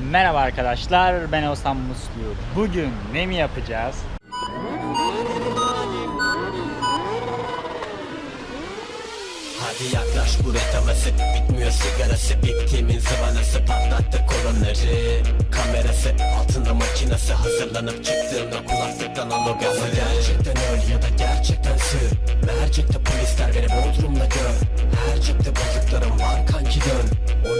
Merhaba arkadaşlar, ben Osman Muslu. Bugün ne mi yapacağız? Hadi yaklaş bu retavası Bitmiyor sigarası Bittiğimin zıvanası Patlattı kolonları. Kamerası altında makinası Hazırlanıp çıktığımda kulaklıktan alogası Ama gerçekten öl ya da gerçekten sığ Mercekte polisler beni Bodrum'da gör. Her cepte balıklarım var kanki dön.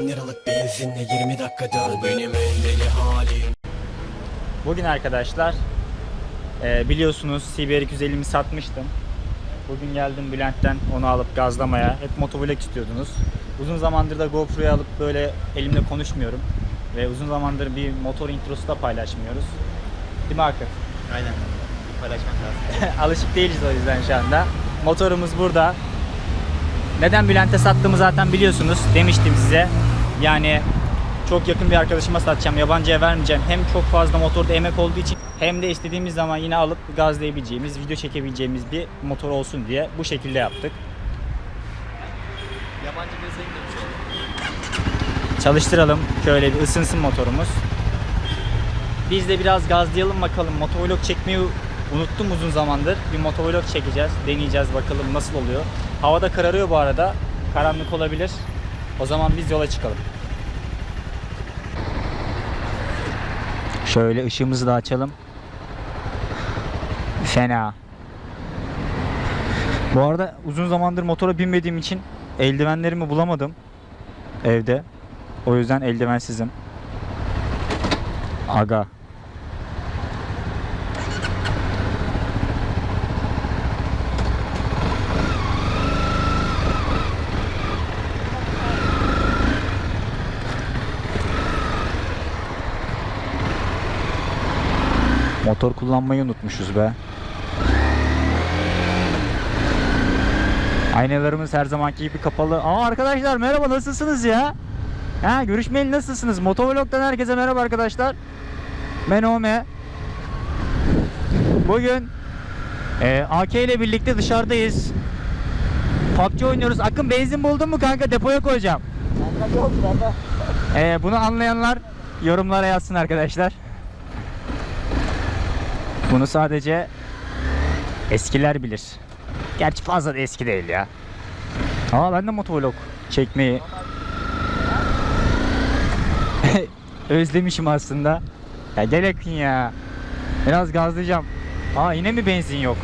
10 liralık benzinle 20 dakika dön Benim en deli halim Bugün arkadaşlar, e, biliyorsunuz CBR 250'mi satmıştım. Bugün geldim Bülent'ten onu alıp gazlamaya. Hep motovlog istiyordunuz. Uzun zamandır da GoPro'yu alıp böyle elimle konuşmuyorum. Ve uzun zamandır bir motor introsu da paylaşmıyoruz. Değil mi Akif? Aynen. Paylaşmak lazım. Alışık değiliz o yüzden şu anda. Motorumuz burada. Neden Bülent'e sattığımı zaten biliyorsunuz. Demiştim size. Yani çok yakın bir arkadaşıma satacağım. Yabancıya vermeyeceğim. Hem çok fazla motorda emek olduğu için hem de istediğimiz zaman yine alıp gazlayabileceğimiz, video çekebileceğimiz bir motor olsun diye bu şekilde yaptık. Yabancı. Çalıştıralım. Şöyle bir ısınsın motorumuz. Biz de biraz gazlayalım bakalım. Motovlog çekmeyi unuttum uzun zamandır. Bir motovlog çekeceğiz. Deneyeceğiz bakalım nasıl oluyor. Havada kararıyor bu arada. Karanlık olabilir. O zaman biz yola çıkalım. Şöyle ışığımızı da açalım. Fena. Bu arada uzun zamandır motora binmediğim için eldivenlerimi bulamadım evde. O yüzden eldivensizim. Aga. Motor kullanmayı unutmuşuz be. Aynalarımız her zamanki gibi kapalı. Aa arkadaşlar merhaba nasılsınız ya? Ha görüşmeyeli nasılsınız? Motovlog'dan herkese merhaba arkadaşlar. Ben Ome. Bugün e, AK ile birlikte dışarıdayız. PUBG oynuyoruz. Akın benzin buldun mu kanka? Depoya koyacağım. E, bunu anlayanlar yorumlara yazsın arkadaşlar. Bunu sadece eskiler bilir. Gerçi fazla da eski değil ya. Aa ben de motovlog çekmeyi özlemişim aslında. Ya gel ya. Biraz gazlayacağım. Aa yine mi benzin yok?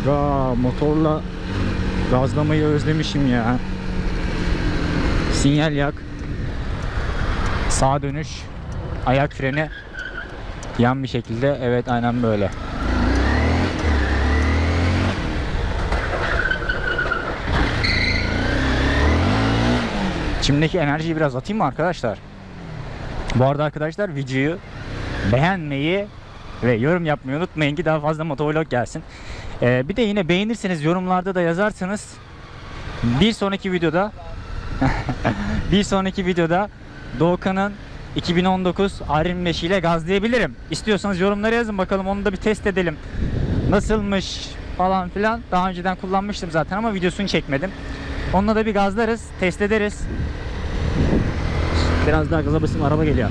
Aga motorla gazlamayı özlemişim ya. Sinyal yak. Sağ dönüş. Ayak freni. Yan bir şekilde. Evet aynen böyle. Şimdiki enerjiyi biraz atayım mı arkadaşlar? Bu arada arkadaşlar videoyu beğenmeyi ve yorum yapmayı unutmayın ki daha fazla motovlog gelsin. Ee, bir de yine beğenirseniz yorumlarda da yazarsanız bir sonraki videoda bir sonraki videoda Doğukan'ın 2019 R25 ile gazlayabilirim. İstiyorsanız yorumlara yazın bakalım onu da bir test edelim. Nasılmış falan filan. Daha önceden kullanmıştım zaten ama videosunu çekmedim. Onunla da bir gazlarız, test ederiz. Biraz daha gaza basayım araba geliyor.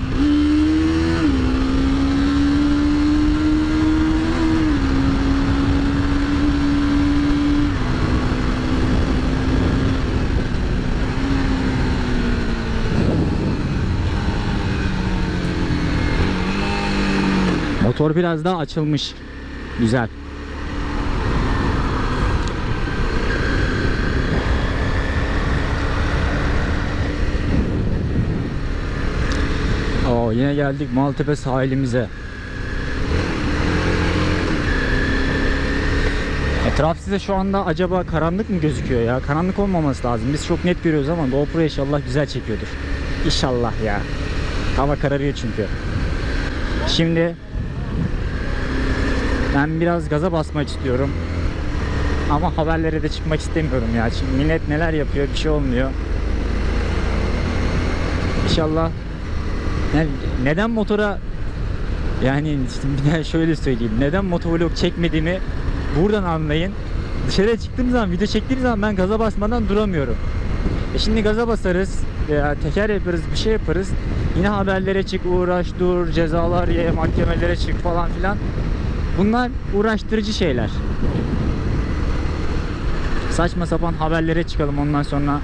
Motor biraz daha açılmış. Güzel. Oo, yine geldik Maltepe sahilimize. Etraf size şu anda acaba karanlık mı gözüküyor ya? Karanlık olmaması lazım. Biz çok net görüyoruz ama GoPro inşallah güzel çekiyordur. İnşallah ya. Hava kararıyor çünkü. Şimdi ben biraz gaza basmak istiyorum. Ama haberlere de çıkmak istemiyorum ya. Şimdi millet neler yapıyor bir şey olmuyor. İnşallah. Yani neden motora Yani şöyle söyleyeyim. Neden motovlog çekmediğimi buradan anlayın. Dışarıya çıktığım zaman, video çektiğim zaman ben gaza basmadan duramıyorum. E şimdi gaza basarız veya teker yaparız, bir şey yaparız. Yine haberlere çık, uğraş, dur, cezalar ye, mahkemelere çık falan filan. Bunlar uğraştırıcı şeyler. Saçma sapan haberlere çıkalım ondan sonra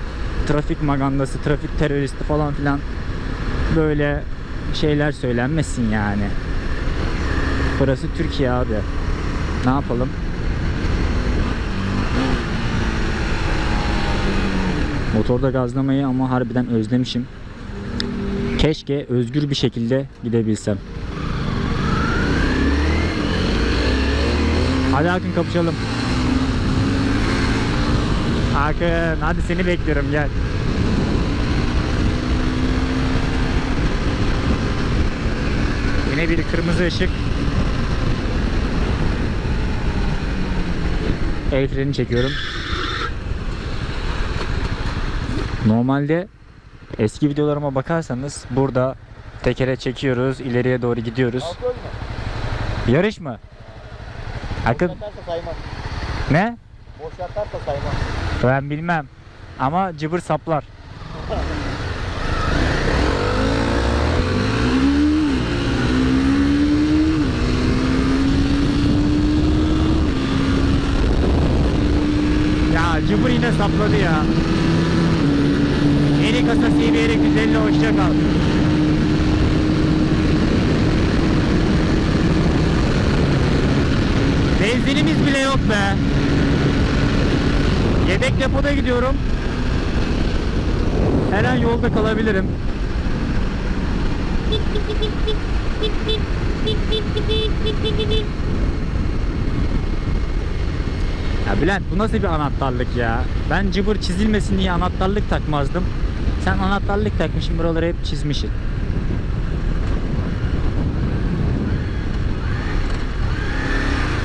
trafik magandası, trafik teröristi falan filan böyle şeyler söylenmesin yani. Burası Türkiye abi. Ne yapalım? Motorda gazlamayı ama harbiden özlemişim. Keşke özgür bir şekilde gidebilsem. Hadi Akın kapışalım. Akın hadi seni bekliyorum gel. Yine bir kırmızı ışık. El freni çekiyorum. Normalde eski videolarıma bakarsanız burada tekere çekiyoruz, ileriye doğru gidiyoruz. Yarış mı? Akın saymam. ne? Boş yatarsa saymam. Ben bilmem. Ama cıbır saplar. Ya cıbır yine sapladı ya. Yeni kasa CBR 150 hoşça kal. Benzinimiz bile yok be. Yedek depoda gidiyorum. Her an yolda kalabilirim. Ya Bülent bu nasıl bir anahtarlık ya? Ben cıbır çizilmesin diye anahtarlık takmazdım. Sen anahtarlık takmışsın buraları hep çizmişsin.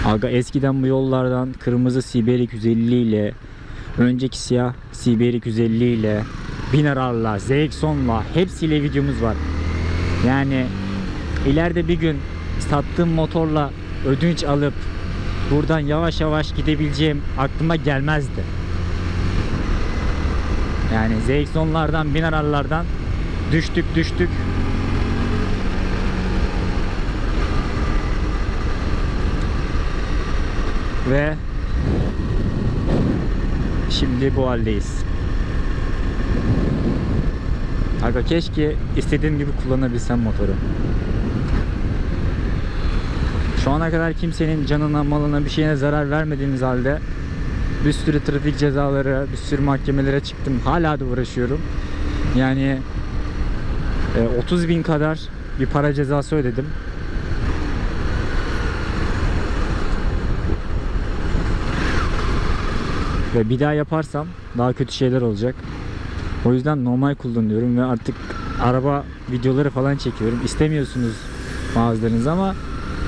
Aga eskiden bu yollardan kırmızı CBR 250 ile önceki siyah CBR 250 ile Binarar'la, ZX-10'la hepsiyle videomuz var. Yani ileride bir gün sattığım motorla ödünç alıp buradan yavaş yavaş gidebileceğim aklıma gelmezdi. Yani ZX-10'lardan, Binarar'lardan düştük düştük. Ve şimdi bu haldeyiz. Aga keşke istediğim gibi kullanabilsem motoru. Şu ana kadar kimsenin canına, malına, bir şeyine zarar vermediğimiz halde bir sürü trafik cezaları, bir sürü mahkemelere çıktım. Hala da uğraşıyorum. Yani e, 30 bin kadar bir para cezası ödedim. Ve bir daha yaparsam daha kötü şeyler olacak. O yüzden normal kullanıyorum ve artık araba videoları falan çekiyorum. İstemiyorsunuz bazılarınız ama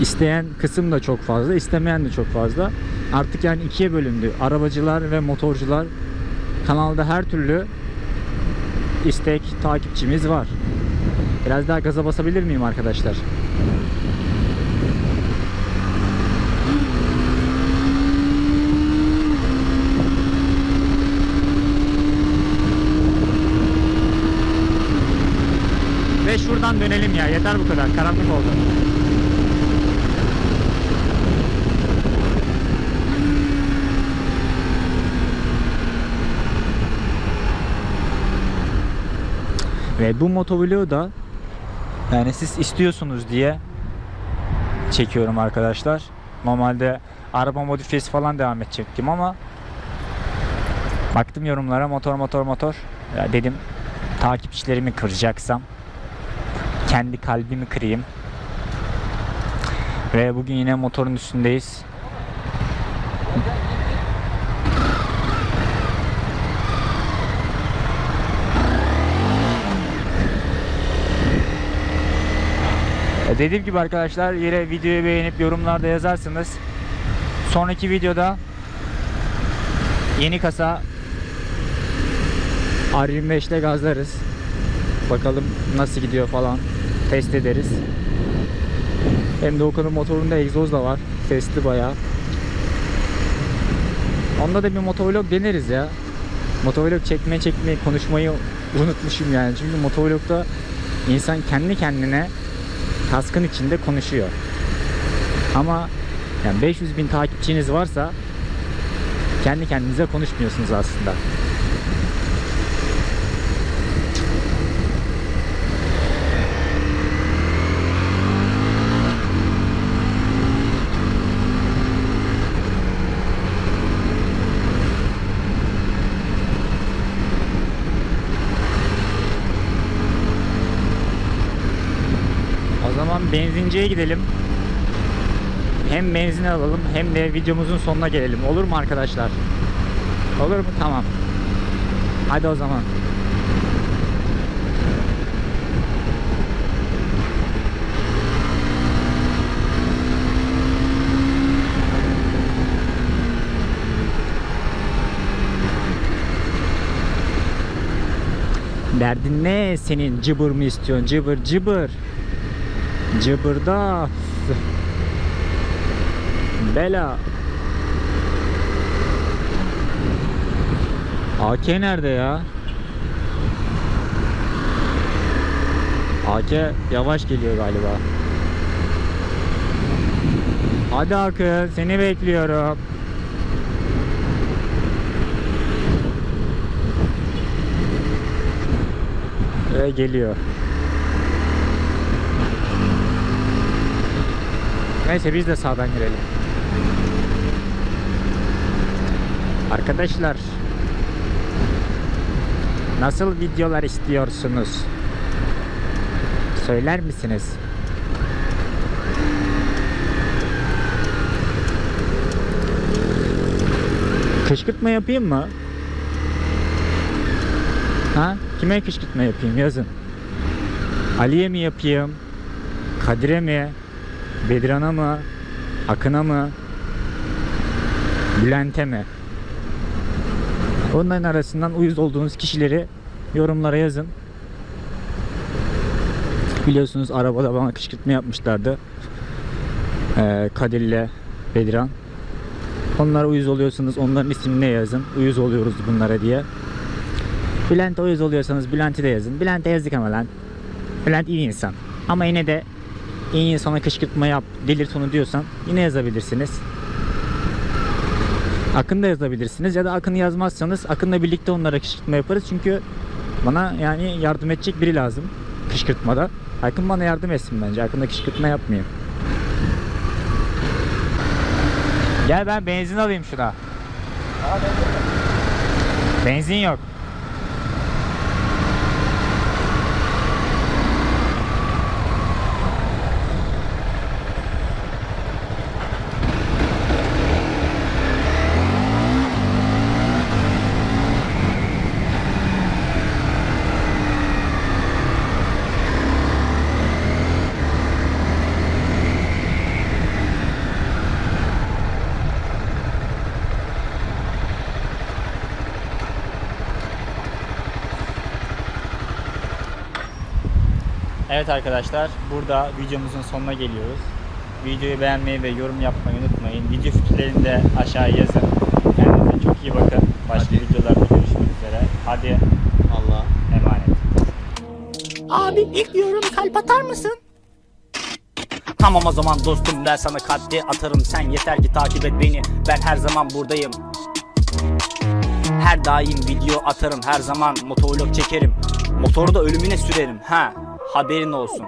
isteyen kısım da çok fazla, istemeyen de çok fazla. Artık yani ikiye bölündü. Arabacılar ve motorcular kanalda her türlü istek, takipçimiz var. Biraz daha gaza basabilir miyim arkadaşlar? Ve şuradan dönelim ya. Yeter bu kadar. Karanlık oldu. Ve bu motovlogu da yani siz istiyorsunuz diye çekiyorum arkadaşlar. Normalde araba modifiyesi falan devam edecektim ama baktım yorumlara motor motor motor. Ya dedim takipçilerimi kıracaksam kendi kalbimi kırayım. Ve bugün yine motorun üstündeyiz. E, Dediğim gibi arkadaşlar yine videoyu beğenip yorumlarda yazarsınız. Sonraki videoda yeni kasa R25 ile gazlarız. Bakalım nasıl gidiyor falan test ederiz. Hem de motorunda egzoz da var. Sesli bayağı. Onda da bir motovlog deneriz ya. Motovlog çekmeye çekmeyi konuşmayı unutmuşum yani. Çünkü motovlogda insan kendi kendine kaskın içinde konuşuyor. Ama yani 500 bin takipçiniz varsa kendi kendinize konuşmuyorsunuz aslında. O zaman benzinciye gidelim. Hem benzin alalım hem de videomuzun sonuna gelelim. Olur mu arkadaşlar? Olur mu? Tamam. Hadi o zaman. Derdin ne senin? Cıbır mı istiyorsun? Cıbır cıbır. Cıbırda. Bela. AK nerede ya? AK yavaş geliyor galiba. Hadi Akın seni bekliyorum. Ve geliyor. Neyse biz de sağdan girelim. Arkadaşlar Nasıl videolar istiyorsunuz? Söyler misiniz? Kışkırtma yapayım mı? Ha? Kime kışkırtma yapayım yazın. Ali'ye mi yapayım? Kadir'e mi? Bedran'a mı? Akın'a mı? Bülent'e mi? Onların arasından uyuz olduğunuz kişileri yorumlara yazın. Biliyorsunuz arabada bana kışkırtma yapmışlardı. Ee, Kadir'le Bedran. Onlara uyuz oluyorsanız onların ismini yazın. Uyuz oluyoruz bunlara diye. Bülent'e uyuz oluyorsanız Bülent'i de yazın. Bülent'e yazdık ama lan. Bülent iyi insan. Ama yine de iyi insana kışkırtma yap, delirt onu diyorsan yine yazabilirsiniz. Akın da yazabilirsiniz ya da Akın'ı yazmazsanız Akın'la birlikte onlara kışkırtma yaparız çünkü bana yani yardım edecek biri lazım kışkırtmada. Akın bana yardım etsin bence. Akın'la kışkırtma yapmayayım. Gel ben benzin alayım şuna. Benzin yok. Evet arkadaşlar burada videomuzun sonuna geliyoruz. Videoyu beğenmeyi ve yorum yapmayı unutmayın. Video fikirlerini de aşağıya yazın. Kendinize çok iyi bakın. Başka Hadi. videolarda görüşmek üzere. Hadi Allah. emanet. Abi ilk yorum kalp atar mısın? Tamam o zaman dostum ben sana kalpte atarım Sen yeter ki takip et beni ben her zaman buradayım Her daim video atarım her zaman motovlog çekerim Motoru da ölümüne sürerim ha haberin olsun